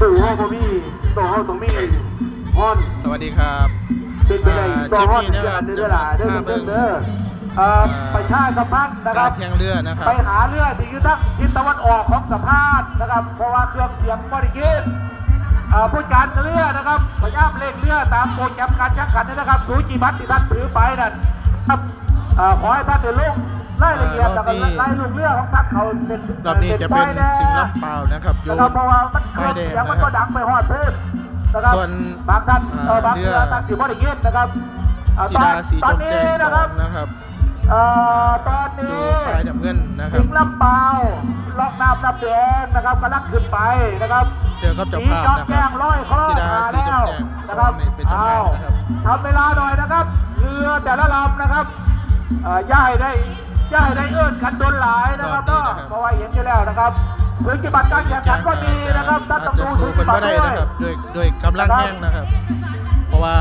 ตู่ห้องบ่มีตู่ห้องตรงมีฮอนสวัสดีครับเป็นไปได้อ่าตู่ห้องคลิปนี้เดือนะครับนเดือนละเดือนจะเดือนพาเด้อเอ่อประชาสัมพันธ์นะคการัรบแข่งเรือนะครับ ไปหาเรือที่อยู่ทางทิศตะวันออกของสะพานนะครับ เพราะว่าเครื่องเสียงบริกินเอ่อผู้การเรือนะครับพยายามเร่งเรือตามโปรแกรมการแข่งขันนะครับสูจิบัตรที่ท่านถือไปนั่นครับเอ่อขอให้ท่านได้ลง รายละเอียดแล้วก็รายลูกเรือของท่านเขาเป็นรอบนี้จะเป็นสิงห์ลำเปล่านะครับอยู่นะครับเพราะว่ามันเครื่องป้ายแดงเสียงมันนะคก็รับดังไปฮอดพื้นนะครับส่วนบางท่านเอออ่าบางเรือเรือท่านถือบริกินนะครับเอ่อจิตอนดาสีตอจนงนี้แจ้งสนะคอรับงนะครับเอ่อตอนดูนี้ฝ่ายน้ำเงินนะครับสิงห์ลำเปาล็อกน้ำน้ำแดงนะครับกำลังขึ้นไปนะครับเจอกับเจ้าภาพสีจอมนะคแก้รังบร้อยคอธิดามาสีแล้จวงแจ้งนะครับนี่เป็นเจ้าภาพนะครับอ้าวทำเวลาหน่อยนะครับเรือแต่ละลำนะครับเอ่อย่าให้ได้ อย่าให้ได้เอื้อนกันโดนหลายนะครับรอบเนาะนี้นะครับเพราะว่าเห็นอยู่แล้วนะครับถึงจิบัตรการแข่งขันก็ดีนะครับท่านต้องอาจจะดูสู้ถึงคนจิบัก็ตรได้ด้วนะยครับด้วยด้วยกำลังแห้งนะครับ เพราะว่า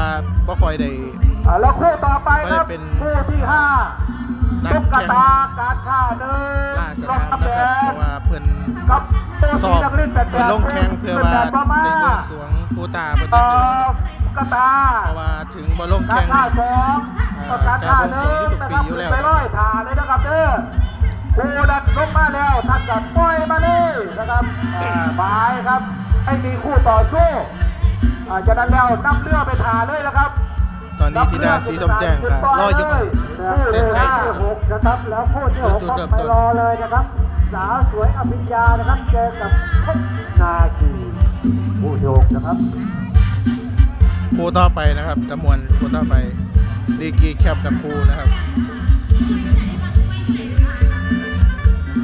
บ่ค่อยได้อ่าแล้วคู่ต่อไปครับไม่ได้เป็นคู่ที่ห้านักตุ๊กแข่งตาการฆ่าเดินล่าสล็อกนามน้ำนะแดครับงเพราะว่าเพิ่นกับตัวสอที่บนักเล่นแต่เพิ่นลงแข่งเพื่อว่าแบบพม่าได้เงินสวงผู้ตาเพิ่นเอ่จะเจออตุ๊กตาเพราะว่าถึงบ่ลงการแข่งฆ่า สองอ่าการฆ่าหนึ่ารลงสองที่ทุกปีนะครับอยู่แล้วไปร้อยถ่าเลยนะครับเด้อครูดันลงมาแล้วท่านก็ปล่อยมาเลยนะครับบายครับให้มีคู่ต่อสู้อ่าจากนั้นแล้วนำเรือไปถ่าเลยนะครับ ตอนนี้ธิดาสีส้มแจ้งครับรออยู่ครับคู่เต้นที่ใช่หกนะครับแล้วคู่ที่หกก็ไปรอเลยนะครับ สาวสวยอภิญญานะครับเจอกับพนาคีคู่ที่หกนะครับคู่ต่อไปนะครับจำนวนคู่ต่อไป ดีกรีแคปกับคู่นะครับ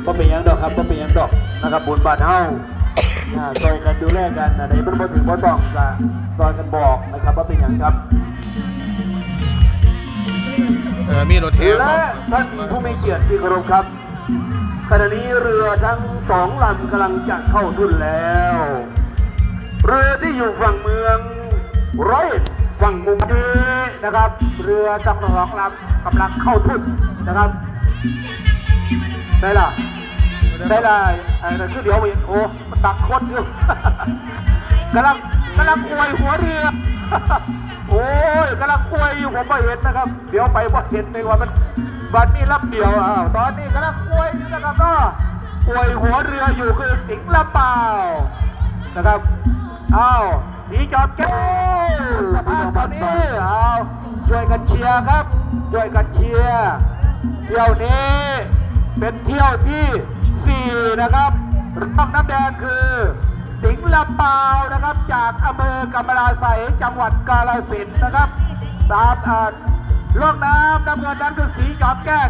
ก็เป็นหยังดอกครับก็เป็นหยังดอกนะครับบุญบานเฮาอ่าซอยกันดูแลกันอะไรเพิ่นบ่ถึงบ่ต้องก็ซอยกันบอกนะครับว่าเป็นหยังครับเออมีรถแห่และของท่านผู้มีเกียรติที่เคารพครับขณะนี้เรือทั้งสองลำกำลังจะเข้าทุ่นแล้ว เรือที่อยู่ฝั่งเมืองร้อยเอ็ด ฝั่งมุมนี้นะครับ เรือจำลองลำกำลังเข้าทุ่นนะครับได้ล่ะได้ละไอ้นั่นคือเดียวเห็นโอ้มันตักคนอยู่กำลังกำลังอวยหัวเรือโอ้ยกำลังอวยอยู่ผมไม่เห็นนะครับ เดี๋ยวไปว่าเห็นไปว่ามันวันนี้รับเดียวอ้าวตอนนี้กำลังอวยอยู่นะครับก็อวยหัวเรืออยู่คือสิงห์ลำเปล่านะครับอ้าว สีจอดแก้วสภาพตอนนี้เอาช่วยกันเชียร์ครับ ช่วยกันเชียร์เที่ยวนี้เป็นเที่ยวที่สี่นะครับรอบน้ำแดงคือ สิงห์ลำเปาวนะครับ จากอำเภอกำมะลาไสจังหวัดกาฬสินธุ์นะครับตามอ่าล่องน้ำน้ำเงินนั้นคือสีจอมแก้ง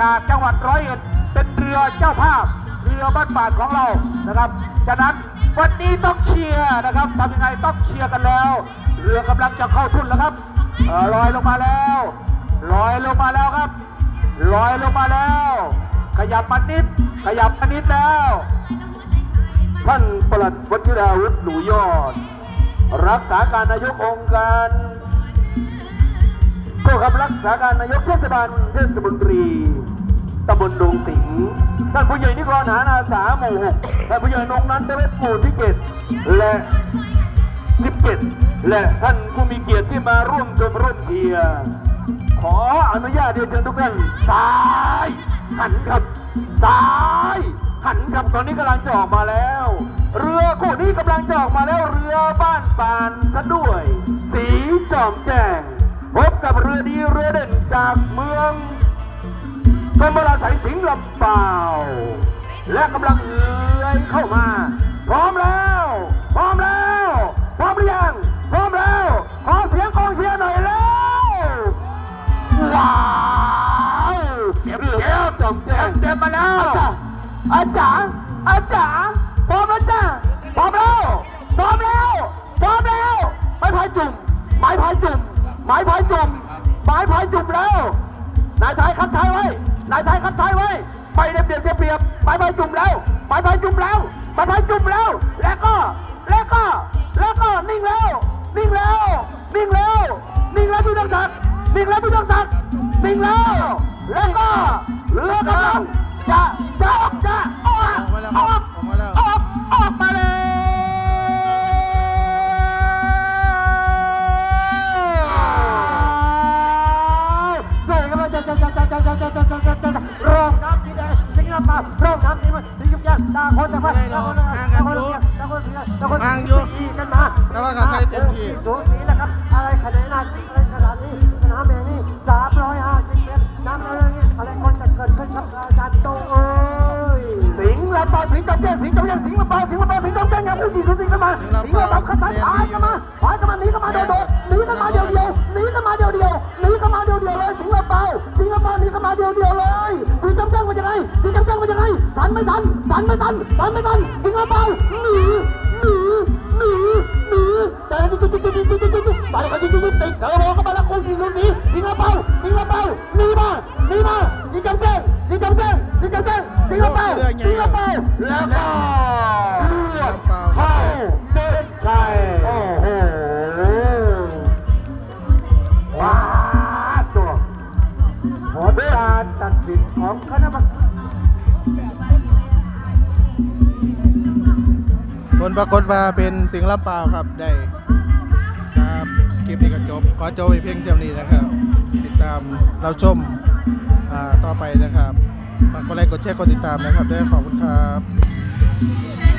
จากจังหวัดร้อยเอ็ดเป็นเรือเจ้าภาพเรือบ้านบาของเรานะครับ ฉะนั้นวันนี้ต้องเชียร์นะครับทำยังไงต้องเชียร์กันแล้ว เรือกำลังจะเข้าทุนแล้วครับเอ่อลอยลงมาแล้วลอยลงมาแล้วครับลอยลงมาแล้ว ขยับมานิด ขยับมานิดแล้วท่านปลัดวัชิราวุฒิหนูยอด รักษาการนายกองค์การผู้ขับรักษาการนายกเทศบาลเทศมนตรีตำบลดงสิ ท่านผู้ใหญ่นิกรหานาสาหมู่หกท่านผู้ใหญ่นงนั้นเทเวศหมู่ที่เจ็ดและสิบเจ็ดและท่านผู้มีเกียรติที่มาร่วมชมร่วมเชียร์ขออนุญาตเรียนเชิญทุกท่านซ้ายหันครับซ้ายหันครับตอนนี้กำลังจะออกมาแล้ว เรือคู่นี้กำลังจะออกมาแล้วเรือบ้านปานซะด้วย เปล่า และกำลังเลื้อยเข้ามา สียบปลายพายจุ่มแล้วปลายพายจุ่มแล้วปลายพายจุ่มแล้ว แล้วก็ แล้วก็ แล้วก็นิ่งแล้ว นิ่งแล้ว นิ่งแล้ว นิ่งแล้วพี่ต้องตัดนิ่งแล้วพี่ต้องตัดนิ่งแล้ว ว่ากันไห้เต็มที่ดูสีนะครับ อะไรขนาดนาซิอะไรขนาดนี้สนามแม่นี่สามร้อยห้าสิบเมตรน้ำอะไรนี่อะไรคนจะเกิดขึ้นครับอาจารย์โตเอ้ยสิงห์ละปบิสิงห์จับเจ้สิงห์จับเจ้สิงห์ละปบิสิงห์ละปบิสิงห์จับเจ้ครับผู้หญิงสิงห์เข้มาสิงห์ระเบิดขัดสายขวาเข้นมาขายก็ามาหนีเข้มาโดดหนีเข้มาเดียวเดียวหนีเข้มาเดียวเดียวหนีเข้มาเดียวเดียวเลยสิงห์ระเบิสิงห์ระเบิหนีเข้มาเดียวเดียวเลยสิงห์จัเจ้เป็ยังไงสิงห์จัเจ้เปยังไงทันไม่ทันทันไม่ทันทันไม่ทันสิงห์ระเบิหนีหนีหนี ลำเปาแล้วก็เลือดเข้าเส้นชัยโอ้โหว้าตัวผลการตัดสินของคณะกรรมการ ลปรากฏว่าเป็นสิงรับเปล่าวครับได้ครับคลิปนี้ก็จบขอจบเพียงเท่านี้นะครับ ติดตามเราชมต่อไปนะครับฝากกดไลค์กดแชร์กดติดตามนะครับด้วยขอบคุณครับ